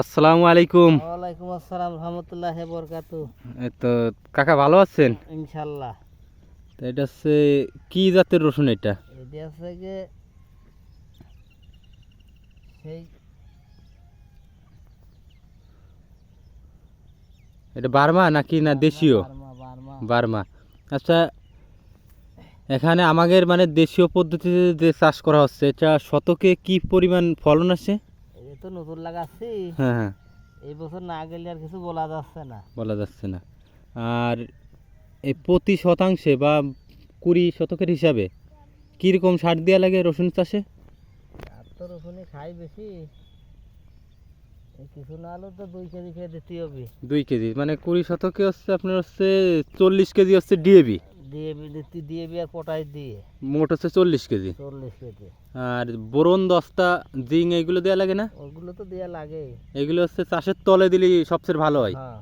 আসসালামু আলাইকুম। ওয়ালাইকুম আসসালাম রহমতুল্লাহ বরকাতু। তো কাকা ভালো আছেন? ইনশাল্লাহ তো এটা হচ্ছে কি জাতের রসুন এটা? এটি আছে যে সেই এটা বার্মা নাকি না দেশীয়? বার্মা আচ্ছা এখানে আমাদের মানে দেশীয় পদ্ধতিতে যে চাষ করা হচ্ছে এটা শতকে কি পরিমাণ ফলন এই তো নতুন লাগাচ্ছি। হ্যাঁ হ্যাঁ। এই বছর না গেলে আর কিছু বলা যাচ্ছে না। বলা যাচ্ছে না। আর এই প্রতি শতাংশে বা কুড়ি শতকের হিসাবে কীরকম সার দেওয়া লাগে রসুন চাষে? আর তো রসুনে খাই বেশি। এই কিছু না হলেও তো দুই কেজি খেয়ে দিতে হবে। দুই কেজি। মানে কুড়ি শতকে হচ্ছে আপনার হচ্ছে চল্লিশ কেজি হচ্ছে ডিএবি ডিএবি দিতে ডিএবি আর পটাশ দিয়ে। মোট হচ্ছে চল্লিশ কেজি। চল্লিশ কেজি। আর বোরন দস্তা জিং এইগুলো দেওয়া লাগে না? ওগুলো তো দেওয়া লাগে। এগুলো হচ্ছে চাষের তলে দিলে সবচেয়ে ভালো হয়। হ্যাঁ।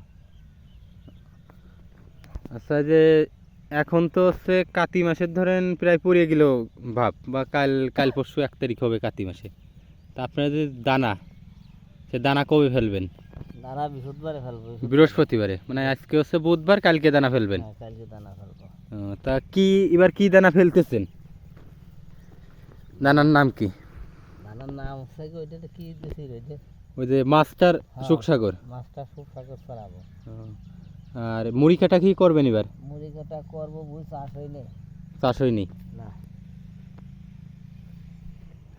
আচ্ছা যে এখন তো হচ্ছে কাতি মাসের ধরেন প্রায় পড়ে গেল ভাব বা কাল কাল পরশু এক তারিখ হবে কাতি মাসে। তা আপনারা যে দানা সে দানা কবে ফেলবেন? দানা বৃহস্পতিবারে ফেলব বৃহস্পতিবারে। মানে আজকে হচ্ছে বুধবার কালকে দানা ফেলবেন? হ্যাঁ, কালকে দানা ফেলব। তা কি এবার কি দানা ফেলতেছেন? দানার নাম কি? দানার নাম হচ্ছে কি ওইটা কি দিছি ওইটা ওই যে মাস্টার হ্যাঁ। সুখসাগর। মাছটা খুব সাগর ছড়াবো আর মুড়ি কাটা কি করবেন এবার? মুড়ি কাটা করব বুঝ চাষ হয়নি। চাষ হয়নি? না।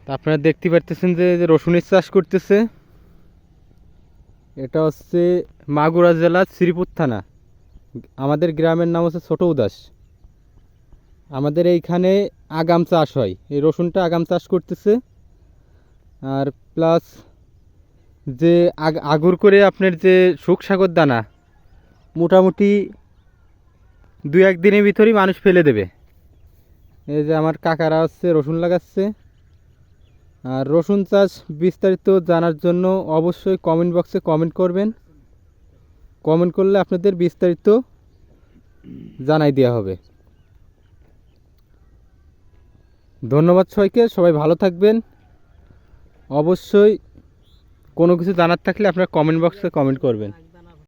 আপনারা দেখতে পারতেছেন যে রসুনের চাষ করতেছে। এটা হচ্ছে মাগুরা জেলার শ্রীপুর থানা। আমাদের গ্রামের নাম হচ্ছে ছোট উদাস আমাদের এইখানে আগাম চাষ হয়। এই রসুনটা আগাম চাষ করতেছে। আর প্লাস যে আগ আগুর করে আপনার যে সুখসাগর দানা, মোটামুটি দু এক দিনের ভিতরেই মানুষ ফেলে দেবে। এই যে আমার কাকারা হচ্ছে রসুন লাগাচ্ছে। আর রসুন চাষ বিস্তারিত জানার জন্য অবশ্যই কমেন্ট বক্সে কমেন্ট করবেন। কমেন্ট করলে আপনাদের বিস্তারিত জানাই দেওয়া হবে। ধন্যবাদ সবাইকে, সবাই ভালো থাকবেন। অবশ্যই কোনো কিছু জানার থাকলে আপনারা কমেন্ট বক্সে কমেন্ট করবেন।